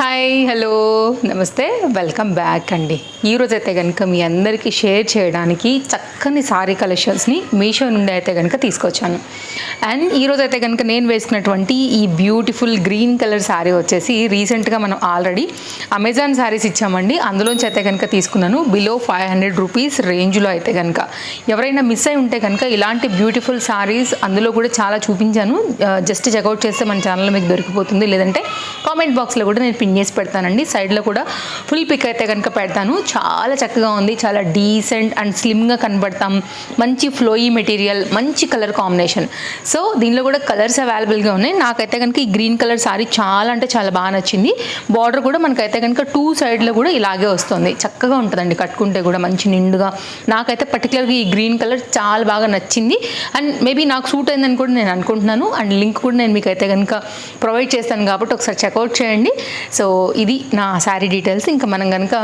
Hi hello నమస్తే. Welcome back అండి. ఈరోజు అయితే కనుక మీ అందరికీ షేర్ చేయడానికి చక్కని సారీ కలెక్షన్స్ని మీషో నుండి అయితే కనుక తీసుకొచ్చాను. అండ్ ఈరోజు అయితే కనుక నేను వేసుకున్నటువంటి ఈ బ్యూటిఫుల్ గ్రీన్ కలర్ శారీ వచ్చేసి రీసెంట్గా మనం ఆల్రెడీ అమెజాన్ శారీస్ ఇచ్చామండి. అందులోంచి అయితే కనుక తీసుకున్నాను. బిలో ఫైవ్ హండ్రెడ్ రూపీస్ రేంజ్లో అయితే కనుక ఎవరైనా మిస్ అయి ఉంటే కనుక ఇలాంటి బ్యూటిఫుల్ శారీస్ అందులో కూడా చాలా చూపించాను. Uh, జస్ట్ చెక్అవుట్ చేస్తే మన ఛానల్లో మీకు దొరికిపోతుంది. లేదంటే కామెంట్ బాక్స్లో కూడా నేను పిన్ చేసి పెడతానండి. సైడ్లో కూడా ఫుల్ పిక్ అయితే కనుక పెడతాను. చాలా చక్కగా ఉంది. చాలా డీసెంట్ అండ్ స్లిమ్గా కనబడతాం. మంచి ఫ్లోయీ మెటీరియల్ మంచి కలర్ కాంబినేషన్. సో దీనిలో కూడా కలర్స్ అవైలబుల్గా ఉన్నాయి. నాకైతే కనుక ఈ గ్రీన్ కలర్ సారీ చాలా అంటే చాలా బాగా నచ్చింది. బార్డర్ కూడా మనకైతే కనుక టూ సైడ్లో కూడా ఇలాగే వస్తుంది. చక్కగా ఉంటుందండి. కట్టుకుంటే కూడా మంచి నిండుగా. నాకైతే పర్టికులర్గా ఈ గ్రీన్ కలర్ చాలా బాగా నచ్చింది. అండ్ మేబీ నాకు సూట్ అయిందని కూడా నేను అనుకుంటున్నాను. అండ్ లింక్ కూడా నేను మీకు అయితే కనుక ప్రొవైడ్ చేస్తాను కాబట్టి ఒకసారి చెక్అవుట్ చేయండి. సో సో ఇది నా శారీ డీటెయిల్స్. ఇంకా మనం కనుక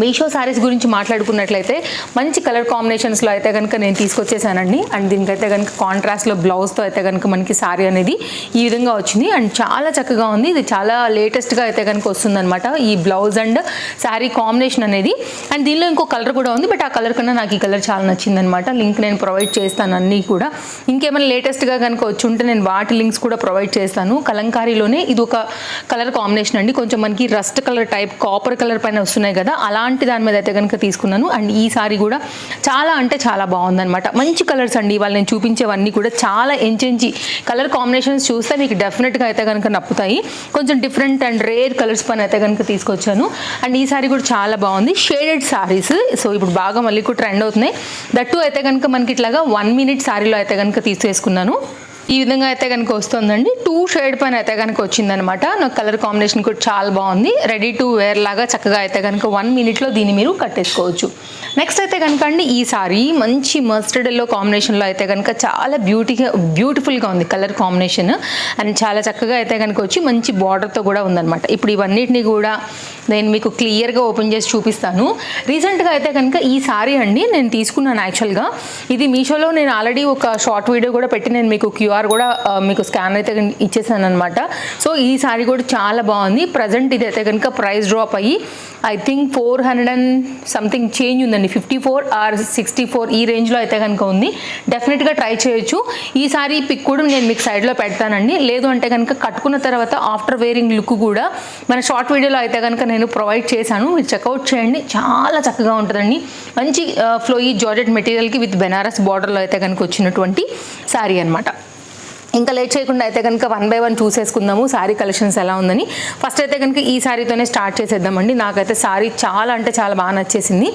మీషో శారీస్ గురించి మాట్లాడుకున్నట్లయితే మంచి కలర్ కాంబినేషన్స్లో అయితే కనుక నేను తీసుకొచ్చేసానండి. అండ్ దీనికైతే కనుక కాంట్రాస్ట్లో బ్లౌజ్తో అయితే కనుక మనకి శారీ అనేది ఈ విధంగా వచ్చింది. అండ్ చాలా చక్కగా ఉంది. ఇది చాలా లేటెస్ట్గా అయితే కనుక వస్తుందన్నమాట ఈ బ్లౌజ్ అండ్ శారీ కాంబినేషన్ అనేది. అండ్ దీనిలో ఇంకో కలర్ కూడా ఉంది. బట్ ఆ కలర్ కన్నా నాకు ఈ కలర్ చాలా నచ్చిందనమాట లింక్ నేను ప్రొవైడ్ చేస్తాను అన్నీ కూడా. ఇంకేమైనా లేటెస్ట్గా కనుక వచ్చి ఉంటే నేను వాటి లింక్స్ కూడా ప్రొవైడ్ చేస్తాను. కలంకారీలోనే ఇది ఒక కలర్ కాంబినేషన్ అండి. కొంచెం మనకి rust colour type copper colour పైన వస్తున్నాయి కదా అలా అలాంటి దాని మీద అయితే కనుక తీసుకున్నాను. అండ్ ఈ సారీ కూడా చాలా అంటే చాలా బాగుందనమాట మంచి కలర్స్ అండి ఇవాళ నేను చూపించేవన్నీ కూడా. చాలా ఎంచెంచి కలర్ కాంబినేషన్స్ చూస్తే మీకు డెఫినెట్గా అయితే కనుక నప్పుతాయి. కొంచెం డిఫరెంట్ అండ్ రేర్ కలర్స్ పని అయితే కనుక తీసుకొచ్చాను. అండ్ ఈ సారీ కూడా చాలా బాగుంది. షేడెడ్ సారీస్ సో ఇప్పుడు బాగా మళ్ళీ కూడా ట్రెండ్ అవుతున్నాయి. దట్టు అయితే కనుక మనకి ఇట్లాగా వన్ మినిట్ సారీలో అయితే కనుక తీసేసుకున్నాను. ఈ విధంగా అయితే కనుక వస్తుందండి. టూ షేడ్ పైన అయితే కనుక వచ్చిందనమాట. నాకు కలర్ కాంబినేషన్ కూడా చాలా బాగుంది. రెడీ టు వేర్ లాగా చక్కగా అయితే కనుక వన్ మినిట్లో దీన్ని మీరు కట్టేసుకోవచ్చు. నెక్స్ట్ అయితే కనుక అండి ఈ సారీ మంచి మస్టర్డ్ ఎల్లో కాంబినేషన్లో అయితే కనుక చాలా బ్యూటీగా బ్యూటిఫుల్గా ఉంది కలర్ కాంబినేషన్. అండ్ చాలా చక్కగా అయితే కనుక వచ్చి మంచి బార్డర్తో కూడా ఉందనమాట. ఇప్పుడు ఇవన్నిటిని కూడా నేను మీకు క్లియర్గా ఓపెన్ చేసి చూపిస్తాను. రీసెంట్గా అయితే కనుక ఈ సారీ అండి నేను తీసుకున్నాను యాక్చువల్గా. ఇది మీషోలో నేను ఆల్రెడీ ఒక షార్ట్ వీడియో కూడా పెట్టి నేను మీకు క్యూఆర్ కూడా మీకు స్కాన్ అయితే ఇచ్చేసాను అనమాట సో ఈ సారీ కూడా చాలా బాగుంది. ప్రజెంట్ ఇది అయితే కనుక ప్రైస్ డ్రాప్ అయ్యి I think four hundred and something change ఉందండి. Fifty four or sixty four ఈ రేంజ్లో అయితే కనుక ఉంది. డెఫినెట్గా ట్రై చేయొచ్చు. ఈ సారీ పిక్ కూడా నేను మీకు సైడ్లో పెడతానండి. లేదు అంటే కనుక కట్టుకున్న తర్వాత ఆఫ్టర్ వేరింగ్ లుక్ కూడా మన షార్ట్ వీడియోలో అయితే కనుక నేను ప్రొవైడ్ చేశాను. మీరు చెక్అవుట్ చేయండి. చాలా చక్కగా ఉంటుందండి. మంచి ఫ్లోయి జార్జెట్ మెటీరియల్కి విత్ బెనారస్ బార్డర్లో అయితే కనుక వచ్చినటువంటి శారీ అనమాట ఇంకా లేట్ చేయకుండా అయితే కనుక వన్ బై వన్ చూసేసుకుందాము. శారీ కలెక్షన్స్ ఎలా ఉందని. ఫస్ట్ అయితే కనుక ఈ శారీతోనే స్టార్ట్ చేసేద్దామండి. నాకైతే శారీ చాలా అంటే చాలా బాగా నచ్చేసింది.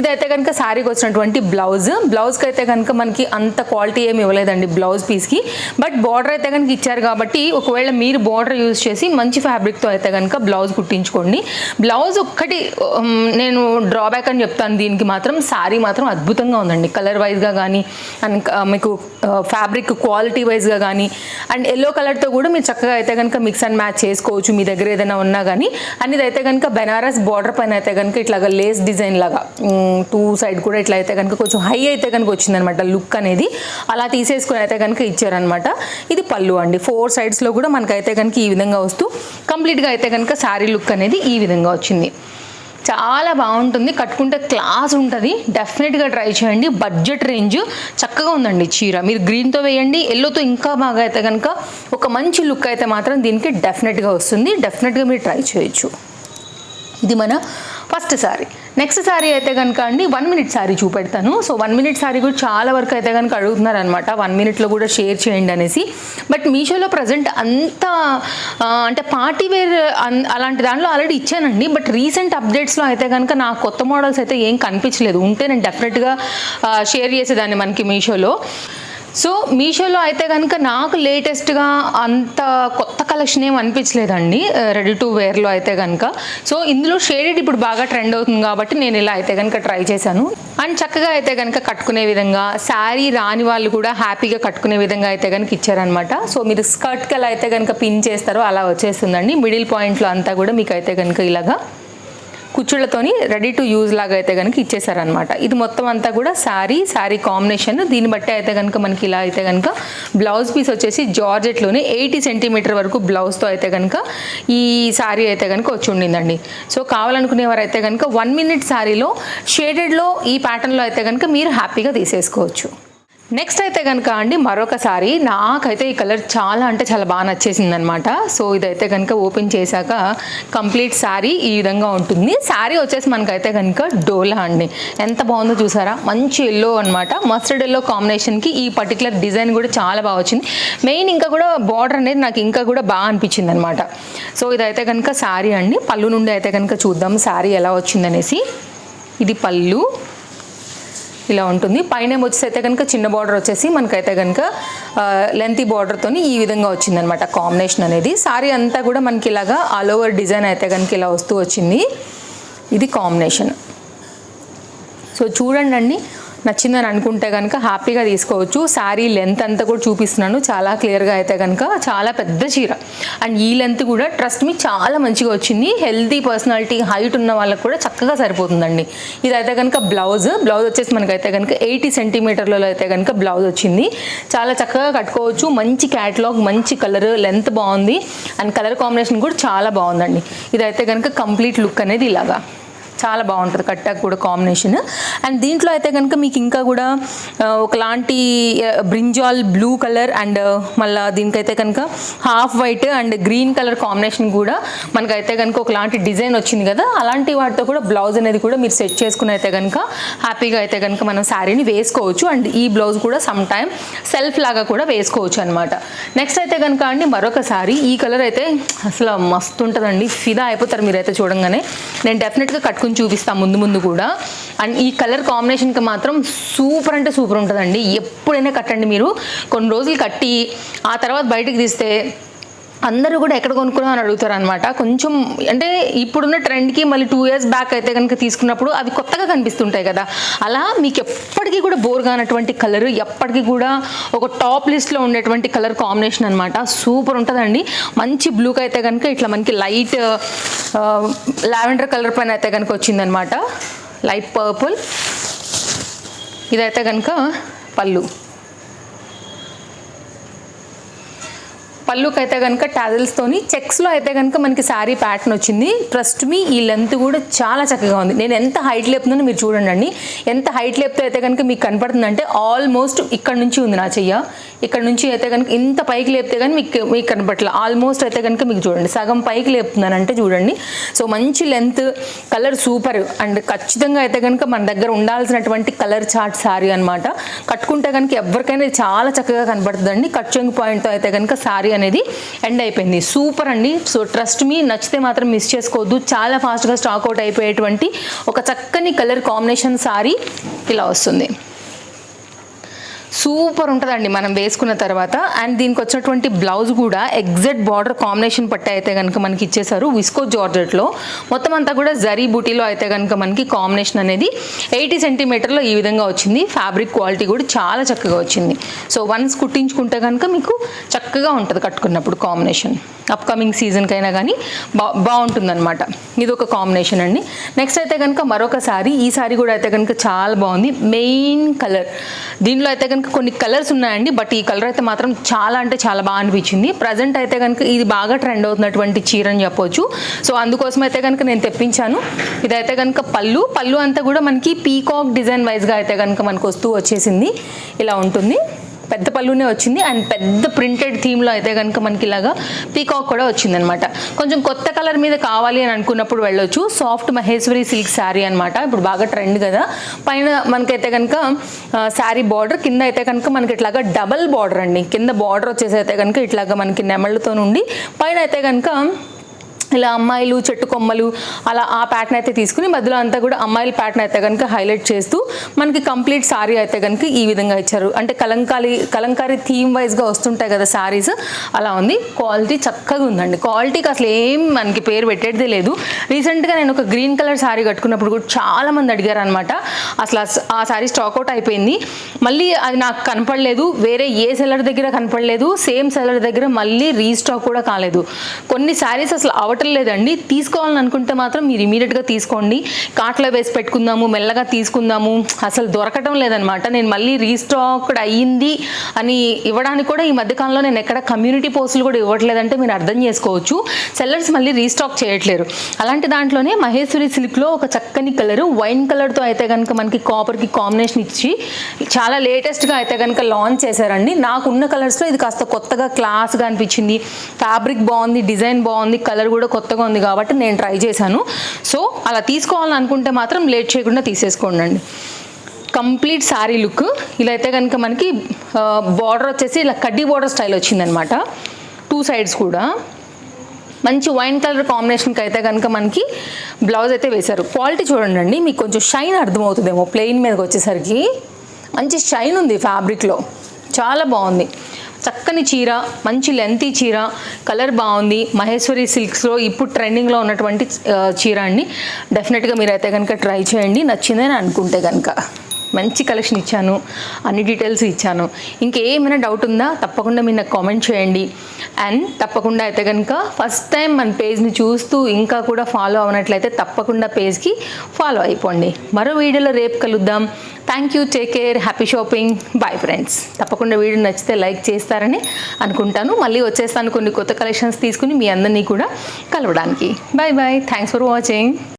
ఇదైతే కనుక శారీకి వచ్చినటువంటి బ్లౌజ్ బ్లౌజ్కి అయితే కనుక మనకి అంత క్వాలిటీ ఏమి ఇవ్వలేదండి బ్లౌజ్ పీస్కి బట్ బార్డర్ అయితే కనుక ఇచ్చారు కాబట్టి ఒకవేళ మీరు బార్డర్ యూజ్ చేసి మంచి ఫ్యాబ్రిక్తో అయితే కనుక బ్లౌజ్ కుట్టించుకోండి. బ్లౌజ్ ఒక్కటి నేను డ్రాబ్యాక్ అని చెప్తాను. దీనికి మాత్రం శారీ మాత్రం అద్భుతంగా ఉందండి. కలర్ వైజ్గా కానీ అండ్ మీకు ఫ్యాబ్రిక్ క్వాలిటీ వైజ్గా కానీ అండ్ ఎల్లో కలర్తో కూడా మీరు చక్కగా అయితే కనుక మిక్స్ అండ్ మ్యాచ్ చేసుకోవచ్చు మీ దగ్గర ఏదైనా ఉన్నా కానీ. అండ్ ఇదైతే కనుక బెనారస్ బార్డర్ పైన అయితే కనుక ఇట్లాగా లేస్ డిజైన్ లాగా టూ సైడ్ కూడా ఇట్లా అయితే కనుక కొంచెం హై అయితే కనుక వచ్చిందనమాట లుక్ అనేది. అలా తీసేసుకుని అయితే కనుక ఇచ్చారనమాట ఇది పళ్ళు అండి. ఫోర్ సైడ్స్లో కూడా మనకైతే కనుక ఈ విధంగా వస్తూ కంప్లీట్గా అయితే కనుక శారీ లుక్ అనేది ఈ విధంగా వచ్చింది. చాలా బాగుంటుంది. కట్టుకుంటే క్లాస్ ఉంటుంది. డెఫినెట్గా ట్రై చేయండి. బడ్జెట్ రేంజ్ చక్కగా ఉందండి చీర. మీరు గ్రీన్తో వేయండి ఎల్లోతో ఇంకా బాగా అయితే కనుక ఒక మంచి లుక్ అయితే మాత్రం దీనికి డెఫినెట్గా వస్తుంది. డెఫినెట్గా మీరు ట్రై చేయొచ్చు. ఇది మన ఫస్ట్ సారీ నెక్స్ట్ సారీ అయితే కనుక అండి వన్ మినిట్ సారీ చూపెడతాను. సో వన్ మినిట్ సారీ కూడా చాలా వరకు అయితే కనుక అడుగుతున్నారు అనమాట వన్ మినిట్లో కూడా షేర్ చేయండి అనేసి. బట్ మీషోలో ప్రజెంట్ అంత అంటే పార్టీ వేర్ అన్- అలాంటి దాంట్లో ఆల్రెడీ ఇచ్చానండి. బట్ రీసెంట్ అప్డేట్స్లో అయితే కనుక నా కొత్త మోడల్స్ అయితే ఏం కనిపించలేదు. ఉంటే నేను డెఫినెట్గా షేర్ చేసేదాన్ని మనకి మీషోలో. సో మీషోలో అయితే కనుక నాకు లేటెస్ట్గా అంత కొత్త కలెక్షన్ ఏం అనిపించలేదండి. రెడీ టు వేర్లో అయితే కనుక. సో ఇందులో షేడెడ్ ఇప్పుడు బాగా ట్రెండ్ అవుతుంది కాబట్టి నేను ఇలా అయితే కనుక ట్రై చేశాను. అండ్ చక్కగా అయితే కనుక కట్టుకునే విధంగా శారీ రాని వాళ్ళు కూడా హ్యాపీగా కట్టుకునే విధంగా అయితే కనుక ఇచ్చారనమాట సో మీరు స్కర్ట్కి ఎలా అయితే కనుక పిన్ చేస్తారో అలా వచ్చేస్తుందండి. మిడిల్ పాయింట్లో అంతా కూడా మీకు అయితే కనుక ఇలాగా కుచ్చుళ్ళతోని రెడీ టు యూజ్ లాగా అయితే కనుక ఇచ్చేసారనమాట ఇది మొత్తం అంతా కూడా శారీ శారీ కాంబినేషన్. దీన్ని బట్టి అయితే కనుక మనకి ఇలా అయితే కనుక బ్లౌజ్ పీస్ వచ్చేసి జార్జెట్లోనే ఎయిటీ సెంటీమీటర్ వరకు బ్లౌజ్తో అయితే కనుక ఈ శారీ అయితే కనుక వచ్చి ఉండిందండి. సో కావాలనుకునేవారు అయితే కనుక వన్ మినిట్ శారీలో షేడెడ్లో ఈ ప్యాటర్న్లో అయితే కనుక మీరు హ్యాపీగా తీసేసుకోవచ్చు. నెక్స్ట్ అయితే కనుక అండి మరొకసారి నాకైతే ఈ కలర్ చాలా అంటే చాలా బాగా నచ్చేసింది అనమాట సో ఇదైతే కనుక ఓపెన్ చేశాక కంప్లీట్ శారీ ఈ విధంగా ఉంటుంది. శారీ వచ్చేసి మనకైతే కనుక డోలా అండి. ఎంత బాగుందో చూసారా? మంచి ఎల్లో అనమాట మస్టర్డ్ ఎల్లో కాంబినేషన్కి ఈ పర్టికులర్ డిజైన్ కూడా చాలా బాగా వచ్చింది. మెయిన్ ఇంకా కూడా బార్డర్ అనేది నాకు ఇంకా కూడా బాగా అనిపించింది అనమాట సో ఇదైతే కనుక శారీ అండి. పళ్ళు నుండి అయితే కనుక చూద్దాం శారీ ఎలా వచ్చిందనేసి. ఇది పళ్ళు. ఇలా ఉంటుంది. పైన వచ్చేసి అయితే కనుక చిన్న బార్డర్ వచ్చేసి మనకైతే కనుక లెంతీ బార్డర్తో ఈ విధంగా వచ్చిందనమాట కాంబినేషన్ అనేది. సారీ అంతా కూడా మనకి ఇలాగా ఆల్ ఓవర్ డిజైన్ అయితే కనుక ఇలా వస్తూ వచ్చింది. ఇది కాంబినేషన్ సో చూడండి అండి నచ్చిందని అనుకుంటే కనుక హ్యాపీగా తీసుకోవచ్చు. శారీ లెంత్ అంతా కూడా చూపిస్తున్నాను. చాలా క్లియర్గా అయితే కనుక చాలా పెద్ద చీర. అండ్ ఈ లెంత్ కూడా ట్రస్ట్ మీ చాలా మంచిగా వచ్చింది. హెల్తీ పర్సనాలిటీ హైట్ ఉన్న వాళ్ళకి కూడా చక్కగా సరిపోతుందండి. ఇదైతే కనుక బ్లౌజ్. బ్లౌజ్ వచ్చేసి మనకైతే కనుక ఎయిటీ సెంటీమీటర్లలో అయితే కనుక బ్లౌజ్ వచ్చింది. చాలా చక్కగా కట్టుకోవచ్చు. మంచి క్యాటలాగ్ మంచి కలర్ లెంత్ బాగుంది. అండ్ కలర్ కాంబినేషన్ కూడా చాలా బాగుందండి. ఇదైతే కనుక కంప్లీట్ లుక్ అనేది ఇలాగా. చాలా బాగుంటుంది కట్టాక్ కూడా కాంబినేషన్ అండ్ దీంట్లో అయితే కనుక మీకు ఇంకా కూడా ఒకలాంటి బ్రింజాల్ బ్లూ కలర్ అండ్ మళ్ళీ దీనికైతే కనుక half white and green colour combination కూడా మనకైతే కనుక ఒకలాంటి డిజైన్ వచ్చింది కదా అలాంటి వాటితో కూడా బ్లౌజ్ అనేది కూడా మీరు సెట్ చేసుకుని అయితే కనుక హ్యాపీగా అయితే కనుక మనం శారీని వేసుకోవచ్చు. అండ్ ఈ బ్లౌజ్ కూడా సమ్ టైమ్ సెల్ఫ్ లాగా కూడా వేసుకోవచ్చు అనమాట నెక్స్ట్ అయితే కనుక అండి మరొక శారీ ఈ కలర్ అయితే అసలు మస్తు ఉంటుందండి. ఫిదా అయిపోతారు మీరైతే చూడంగానే. నేను డెఫినెట్గా కట్టుకుని చూపిస్తాం ముందు ముందు కూడా. అండ్ ఈ కలర్ కాంబినేషన్కి మాత్రం సూపర్ అంటే సూపర్ ఉంటుందండి. ఎప్పుడైనా కట్టండి మీరు. కొన్ని రోజులు కట్టి ఆ తర్వాత బయటకు తీస్తే అందరూ కూడా ఎక్కడ కొనుక్కున్నాం అని అడుగుతారు అనమాట కొంచెం అంటే ఇప్పుడున్న ట్రెండ్కి మళ్ళీ టూ ఇయర్స్ బ్యాక్ అయితే కనుక తీసుకున్నప్పుడు అవి కొత్తగా కనిపిస్తుంటాయి కదా. అలా మీకు ఎప్పటికీ కూడా బోర్ కానటువంటి కలర్ ఎప్పటికీ కూడా ఒక టాప్ లిస్ట్లో ఉండేటువంటి కలర్ కాంబినేషన్ అనమాట సూపర్ ఉంటుందండి. మంచి బ్లూకి అయితే కనుక ఇట్లా మనకి లైట్ లావెండర్ కలర్ పైన అయితే కనుక వచ్చిందనమాట లైట్ పర్పుల్ ఇదైతే కనుక పళ్ళు. పళ్ళుకి అయితే కనుక టాజల్స్తోని చెక్స్లో అయితే కనుక మనకి శారీ ప్యాటర్న్ వచ్చింది. ట్రస్ట్ మీ ఈ లెంత్ కూడా చాలా చక్కగా ఉంది. నేను ఎంత హైట్ లేపుతున్నానో మీరు చూడండి ఎంత హైట్ లేపుతో అయితే కనుక మీకు కనపడుతుందంటే ఆల్మోస్ట్ ఇక్కడ నుంచి ఉంది నా చెయ్య. ఇక్కడ నుంచి అయితే కనుక ఇంత పైకి లేపితే కానీ మీకు మీకు కనపట్ల. ఆల్మోస్ట్ అయితే కనుక మీకు చూడండి. సగం పైకి లేపుతున్నానంటే చూడండి. సో మంచి లెంత్ కలర్ సూపర్ అండ్ ఖచ్చితంగా అయితే కనుక మన దగ్గర ఉండాల్సినటువంటి కలర్ చార్ట్ శారీ అనమాట కట్టుకుంటే కనుక ఎవరికైనా చాలా చక్కగా కనబడుతుందండి కట్ చెంగు పాయింట్తో అయితే కనుక శారీ అనేది ఎండ్ అయిపోయింది. సూపర్ అండి. సో ట్రస్ట్ మీ నచ్చితే మాత్రం మిస్ చేసుకోవద్దు. చాలా ఫాస్ట్గా స్టాక్ అవుట్ అయిపోయేటువంటి ఒక చక్కని కలర్ కాంబినేషన్ సారీ ఇలా వస్తుంది. సూపర్ ఉంటుందండి మనం వేసుకున్న తర్వాత. అండ్ దీనికి వచ్చినటువంటి బ్లౌజ్ కూడా ఎగ్జాక్ట్ బార్డర్ కాంబినేషన్ పట్టి అయితే కనుక మనకి ఇచ్చేసారు విస్కో జార్జెట్లో. మొత్తం అంతా కూడా జరీ బూటీలో అయితే కనుక మనకి కాంబినేషన్ అనేది ఎయిటీ సెంటీమీటర్లో ఈ విధంగా వచ్చింది. ఫ్యాబ్రిక్ క్వాలిటీ కూడా చాలా చక్కగా వచ్చింది. సో వన్స్ కుట్టించుకుంటే కనుక మీకు చక్కగా ఉంటుంది కట్టుకున్నప్పుడు కాంబినేషన్. అప్కమింగ్ సీజన్కైనా కానీ బా బాగుంటుందన్నమాట. ఇది ఒక కాంబినేషన్ అండి. నెక్స్ట్ అయితే కనుక మరొక సారీ ఈ సారీ కూడా అయితే కనుక చాలా బాగుంది. Main colour. దీనిలో అయితే కనుక కొన్ని కలర్స్ ఉన్నాయండి బట్ ఈ కలర్ అయితే మాత్రం చాలా అంటే చాలా బాగా అనిపించింది. ప్రజెంట్ అయితే కనుక ఇది బాగా ట్రెండ్ అవుతున్నటువంటి చీర అని చెప్పొచ్చు. సో అందుకోసం అయితే కనుక నేను తెప్పించాను. ఇదైతే కనుక పళ్ళు. పళ్ళు అంతా కూడా మనకి పీకాక్ డిజైన్ వైజ్గా అయితే కనుక మనకు వస్తూ వచ్చేసింది. ఇలా ఉంటుంది. పెద్ద పళ్ళునే వచ్చింది. అండ్ పెద్ద ప్రింటెడ్ థీమ్లో అయితే కనుక మనకి ఇలాగా పీకాక్ కూడా వచ్చిందనమాట కొంచెం కొత్త కలర్ మీద కావాలి అని అనుకున్నప్పుడు వెళ్ళొచ్చు. సాఫ్ట్ మహేశ్వరి సిల్క్ శారీ అనమాట ఇప్పుడు బాగా ట్రెండ్ కదా. పైన మనకైతే కనుక శారీ బార్డర్ కింద అయితే కనుక మనకి ఇట్లాగా డబల్ బార్డర్ అండి. కింద బార్డర్ వచ్చేసి అయితే కనుక ఇట్లాగా మనకి నెమళ్ళతో నుండి పైన అయితే కనుక ఇలా అమ్మాయిలు చెట్టు కొమ్మలు అలా ఆ ప్యాటర్న్ అయితే తీసుకుని మధ్యలో అంతా కూడా అమ్మాయిల ప్యాటర్న్ అయితే కనుక హైలైట్ చేస్తూ మనకి కంప్లీట్ సారీ అయితే కనుక ఈ విధంగా ఇచ్చారు. అంటే కలంకారీ కలంకారీ థీమ్ వైజ్గా వస్తుంటాయి కదా సారీస్ అలా ఉంది. క్వాలిటీ చక్కగా ఉందండి. క్వాలిటీకి అసలు ఏం మనకి పేరు పెట్టేది లేదు. రీసెంట్గా నేను ఒక గ్రీన్ కలర్ సారీ కట్టుకున్నప్పుడు కూడా చాలా మంది అడిగారు అనమాట అసలు ఆ శారీ స్టాక్అవుట్ స్టాక్ అవుట్ అయిపోయింది. మళ్ళీ అది నాకు కనపడలేదు. వేరే ఏ సెలర్ దగ్గర కనపడలేదు. సేమ్ సెలర్ దగ్గర మళ్ళీ రీస్టాక్ కూడా కాలేదు. కొన్ని శారీస్ అసలు వాటర్ లేదండి. తీసుకోవాలని అనుకుంటే మాత్రం మీరు ఇమీడియట్గా తీసుకోండి. కాట్లో వేసి పెట్టుకుందాము మెల్లగా తీసుకుందాము. అసలు దొరకటం లేదనమాట నేను మళ్ళీ రీస్టాక్డ్ అయ్యింది అని ఇవ్వడానికి కూడా ఈ మధ్యకాలంలో నేను ఎక్కడ కమ్యూనిటీ పోస్టులు కూడా ఇవ్వట్లేదంటే మీరు అర్థం చేసుకోవచ్చు. సెల్లర్స్ మళ్ళీ రీస్టాక్ చేయట్లేరు. అలాంటి దాంట్లోనే మహేశ్వరి సిల్క్లో ఒక చక్కని కలర్ వైన్ కలర్తో అయితే కనుక మనకి కాపర్కి కాంబినేషన్ ఇచ్చి చాలా లేటెస్ట్గా అయితే కనుక లాంచ్ చేశారండి. నాకున్న కలర్స్లో ఇది కాస్త కొత్తగా క్లాస్గా అనిపించింది. ఫ్యాబ్రిక్ బాగుంది డిజైన్ బాగుంది కలర్ కూడా కొత్తగా ఉంది కాబట్టి నేను ట్రై చేశాను. సో అలా తీసుకోవాలని అనుకుంటే మాత్రం లేట్ చేయకుండా తీసేసుకోండి కంప్లీట్ శారీ లుక్. ఇలా అయితే కనుక మనకి బార్డర్ వచ్చేసి ఇలా కడ్డీ బార్డర్ స్టైల్ వచ్చిందనమాట. టూ సైడ్స్ కూడా. మంచి వైన్ కలర్ కాంబినేషన్కి అయితే కనుక మనకి బ్లౌజ్ అయితే వేశారు. క్వాలిటీ చూడండి అండి మీకు కొంచెం షైన్ అర్థమవుతుందేమో ప్లెయిన్ మీదకి వచ్చేసరికి. మంచి షైన్ ఉంది ఫ్యాబ్రిక్లో. చాలా బాగుంది. చక్కని చీర మంచి లెంతీ చీర కలర్ బాగుంది. మహేశ్వరి సిల్క్స్లో ఇప్పుడు ట్రెండింగ్లో ఉన్నటువంటి చీర అండి. డెఫినెట్గా మీరైతే కనుక ట్రై చేయండి. నచ్చిందని అనుకుంటే కనుక మంచి కలెక్షన్ ఇచ్చాను అన్ని డీటెయిల్స్ ఇచ్చాను. ఇంకేమైనా డౌట్ ఉందా? తప్పకుండా మీరు నాకు కామెంట్ చేయండి. అండ్ తప్పకుండా అయితే కనుక ఫస్ట్ టైం మన పేజ్ని చూస్తూ ఇంకా కూడా ఫాలో అవనట్లయితే తప్పకుండా పేజ్కి ఫాలో అయిపోండి. మరో వీడియోలో రేపు కలుద్దాం. Thank you take care happy shopping bye friends తప్పకుండా వీడియో నచ్చితే లైక్ చేస్తారని అనుకుంటాను. మళ్ళీ వచ్చేస్తాను కొన్ని కొత్త కలెక్షన్స్ తీసుకుని మీ అందరినీ కూడా కలవడానికి. Bye bye thanks for watching